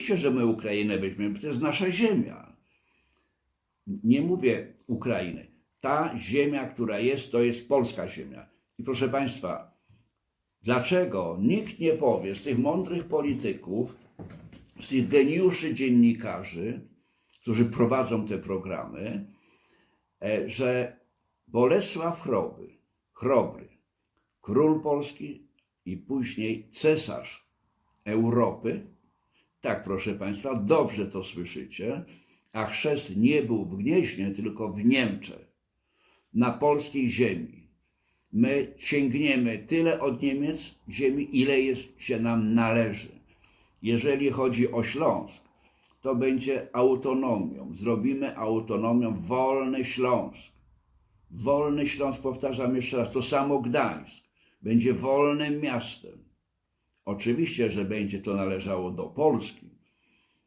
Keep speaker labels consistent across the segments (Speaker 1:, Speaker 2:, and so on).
Speaker 1: Oczywiście, że my Ukrainę weźmiemy, to jest nasza ziemia. Nie mówię Ukrainy. Ta ziemia, która jest, to jest polska ziemia. I proszę Państwa, dlaczego nikt nie powie z tych mądrych polityków, z tych geniuszy dziennikarzy, którzy prowadzą te programy, e, że Bolesław Chroby, Chrobry, król Polski i później cesarz Europy, tak proszę Państwa, dobrze to słyszycie, a chrzest nie był w Gnieźnie, tylko w Niemczech, na polskiej ziemi. My sięgniemy tyle od Niemiec ziemi, ile jest, się nam należy. Jeżeli chodzi o Śląsk, to będzie autonomią. Zrobimy autonomią wolny Śląsk. Wolny Śląsk, powtarzam jeszcze raz, to samo Gdańsk. Będzie wolnym miastem. Oczywiście, że będzie to należało do Polski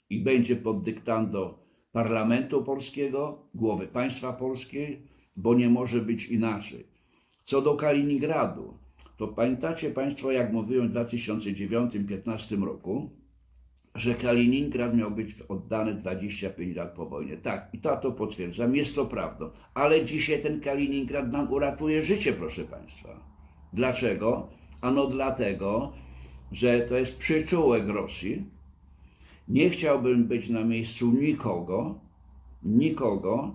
Speaker 1: i będzie pod dyktando parlamentu polskiego, głowy państwa polskiej, bo nie może być inaczej. Co do Kaliningradu, to pamiętacie Państwo, jak mówiłem w 2009-2015 roku, że Kaliningrad miał być oddany 25 lat po wojnie. Tak, i to, to potwierdzam, jest to prawdą. Ale dzisiaj ten Kaliningrad nam uratuje życie, proszę Państwa. Dlaczego? Ano dlatego, że to jest przyczółek Rosji. Nie chciałbym być na miejscu nikogo, nikogo.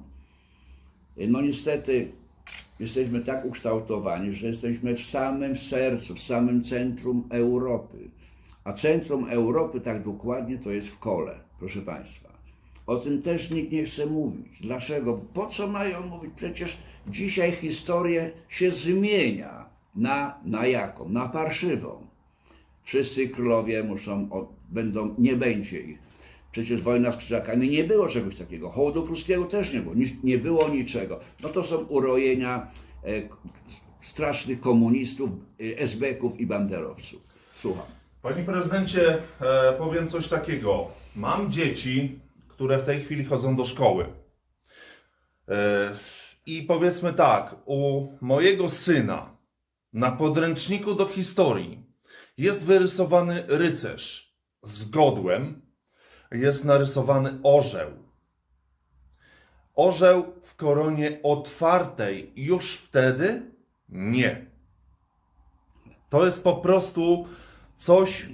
Speaker 1: No niestety jesteśmy tak ukształtowani, że jesteśmy w samym sercu, w samym centrum Europy. A centrum Europy tak dokładnie to jest w kole, proszę Państwa. O tym też nikt nie chce mówić. Dlaczego? Po co mają mówić? Przecież dzisiaj historia się zmienia. Na, na jaką? Na parszywą. Wszyscy królowie muszą, będą, nie będzie ich. Przecież wojna z krzyżakami nie było czegoś takiego. Hołdu pruskiego też nie było. Nie było niczego. No to są urojenia e, strasznych komunistów, e, esbeków i banderowców. Słucham.
Speaker 2: Panie prezydencie, e, powiem coś takiego. Mam dzieci, które w tej chwili chodzą do szkoły. E, I powiedzmy tak, u mojego syna na podręczniku do historii jest wyrysowany rycerz z godłem, jest narysowany orzeł. Orzeł w koronie otwartej już wtedy? Nie. To jest po prostu coś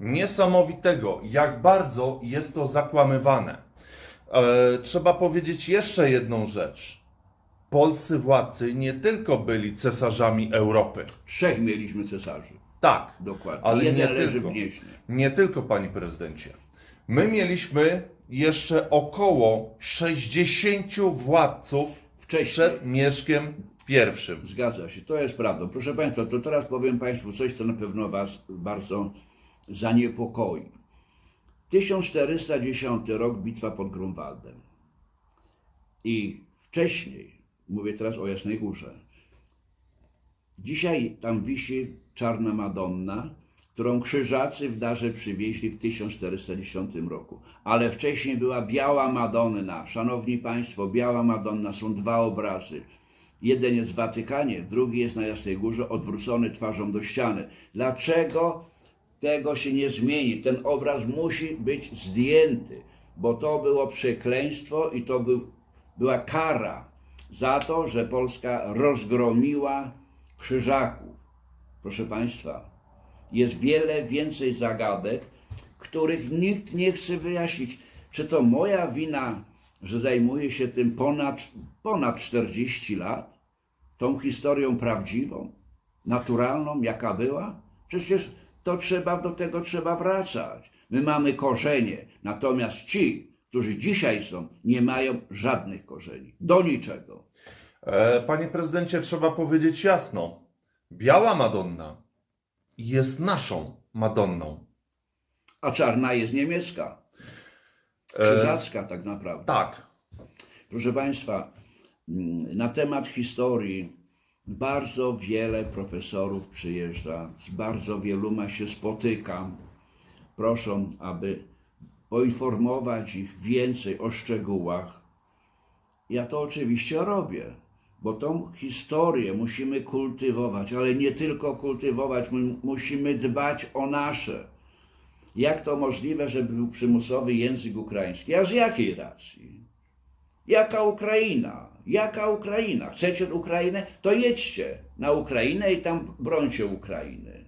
Speaker 2: niesamowitego, jak bardzo jest to zakłamywane. E, trzeba powiedzieć jeszcze jedną rzecz. Polscy władcy nie tylko byli cesarzami Europy.
Speaker 1: Trzech mieliśmy cesarzy.
Speaker 2: Tak,
Speaker 1: Dokładnie.
Speaker 2: ale nie tylko. Nie tylko, panie prezydencie. My mieliśmy jeszcze około 60 władców
Speaker 1: Wcześniej.
Speaker 2: przed Mieszkiem I.
Speaker 1: Zgadza się, to jest prawdą. Proszę Państwa, to teraz powiem Państwu coś, co na pewno Was bardzo zaniepokoi. 1410 rok, bitwa pod Grunwaldem. I wcześniej, mówię teraz o Jasnej Górze, dzisiaj tam wisi czarna Madonna, którą krzyżacy w darze przywieźli w 1410 roku. Ale wcześniej była biała Madonna. Szanowni Państwo, biała Madonna, są dwa obrazy. Jeden jest w Watykanie, drugi jest na Jasnej Górze, odwrócony twarzą do ściany. Dlaczego tego się nie zmieni? Ten obraz musi być zdjęty, bo to było przekleństwo i to był, była kara za to, że Polska rozgromiła krzyżaków. Proszę Państwa, jest wiele więcej zagadek, których nikt nie chce wyjaśnić. Czy to moja wina, że zajmuję się tym ponad, ponad 40 lat? Tą historią prawdziwą, naturalną, jaka była? Przecież to trzeba, do tego trzeba wracać. My mamy korzenie, natomiast ci, którzy dzisiaj są, nie mają żadnych korzeni. Do niczego.
Speaker 2: E, Panie prezydencie, trzeba powiedzieć jasno. Biała Madonna jest naszą Madonną.
Speaker 1: A czarna jest niemiecka. Krzyżacka tak naprawdę.
Speaker 2: Tak.
Speaker 1: Proszę Państwa, mm, na temat historii bardzo wiele profesorów przyjeżdża, z bardzo wieloma się spotykam. Proszę, aby poinformować ich więcej o szczegółach. Ja to oczywiście robię, bo tą historię musimy kultywować, ale nie tylko kultywować, my musimy dbać o nasze. Jak to możliwe, żeby był przymusowy język ukraiński? A z jakiej racji? Jaka Ukraina? Jaka Ukraina? Chcecie Ukrainę? To jedźcie na Ukrainę i tam brońcie Ukrainy.